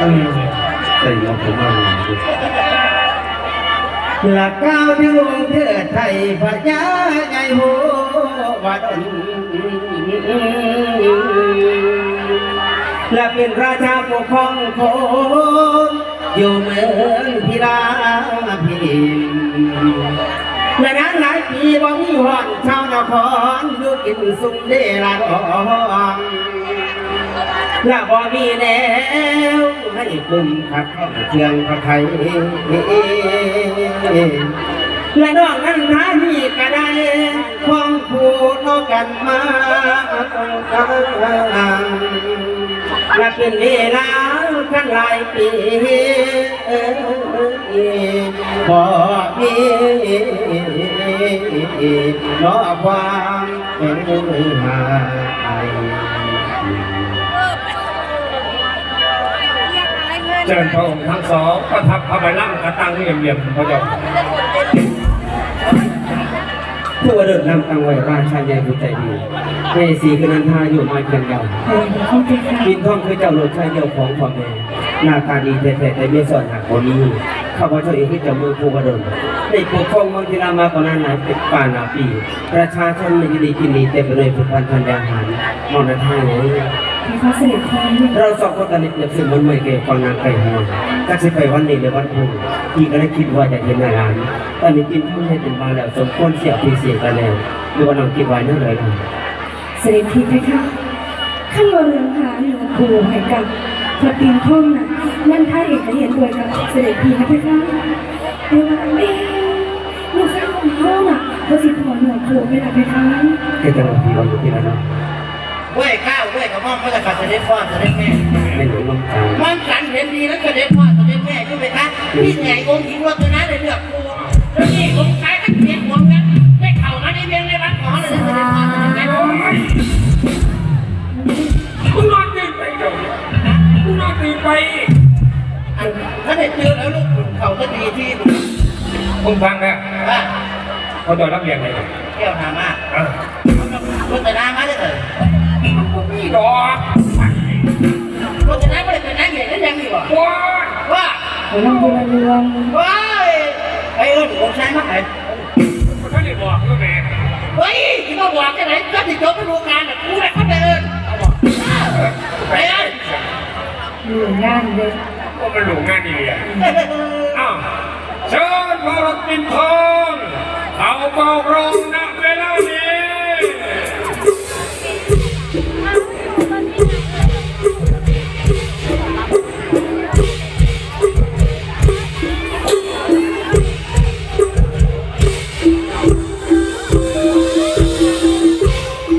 เออใส่เราผมมาหลักก้าวที่วงเทิดไทยพระยาใหญ่โหวัดและเป็นราชาปกครองคนอยู่เมืองพิลาพิมและนั้นหลายปีบ่มีหอนชาวนครอยู่กินสุมเดลาดอง และบ่มีแนวให้กลุ่มขัดข้องเชียงพระไทยและนอกนั้นหาที่ก็ได้ของผู้นอกกันมาและเป็นเวลากันหลายปีพอพี่รอความเป็นหาย ชิญพระองค์ทั้งสองประทับพระใบล่างกระตังเหลี่ยมๆพระเจ้าผู้เดินนำตังไว้ราชาใหญ่ผู้ใจดีเมสีคือนันทาอยู่มาเพียงเดียวกินท่องคือเจ้าโลดชายเดียวของพ่อแม่หน้าตาดีแท้ๆแต่ไม่สอนหักคนนี้ข้าพเจ้าเองคือเจ้าเมืองภูวดลในปกครองเมืองที่รามากว่านั้นเป็นป่านาปี ประชาชนไม่ดีกินดีเต็มไปด้วยผลิตภัณฑ์ทางยาหารมองนันทาง นี้ที่เขาเสด็จพรด้วยเราสองคนตอนนี้เปรียบเสมือนเมื่อเกี่ยวกับนางไก่หัวถ้าจะไปวันนี้หรือวันพรุ่งพี่ก็ได้คิดว่าจะเห็นหน้าร้านตอนนี้กินทุ่งให้เป็นบางแล้วสมควรเสียพีเสียกันแล้วหรือว่าน้องคิดไว้นั่นเลยนะเสด็จพี่เพคะขั้นว่าเรืองหาหลวงปู่ให้กับพระปีนท่องน่ะนั่นท่านเอกเห็นด้วยกับเสด็จพี่นะเพคะเดี๋ยวว่าเอ๊ะลูกสาวของเขาน่ะเขาสิพอหน่วยโขงไม่ได้เพคะแค่จังหวะพี่วันอยู่ที่นั่นนะเว้ยข้าว เว้ยกับม่อมก็จะกัดเสด็จพ่อเสด็จแม่ไม่หนูน้องตามันสันเห็นดีแล้วเสด็จพ่อเสด็จแม่ขึ้นไปคะพี่ใหญ่องค์หญิงรัตนาได้เลือกครูแล้วนี่องค์ชายทั้งเพียงหัวนั้นได้เข่ามาในเบียงในวัดของเลยเสด็จพ่อเสด็จแม่มึงนอนตื่นไปเจ้ามึงนอนตื่นไปถ้าได้เจอแล้วลูกเขาก็ดีที่มึงฟังนะว่าเขาโดนรับเรียนไงแก้วหามากเออรัตนามาได้เลยมึงมีดอกรัตนาไม่ได้เป็นนางใหญ่แล้วยังอยู่อะว้าว่าเขาลองดูเรืองว้ายไอ้เอิญองค์ชายมาไหนมันท่านได้บอกด้วยแม่เฮ้ยที่มาบอกกันไหนก็ติดจบไปดูงานอะกูแหละเขาไปเอิญไปเอิญหลวงงานเลยว่ามันหลงงานดีเลยอ้าวเชิญพระรถปินทองเขาเป่ากรองณพ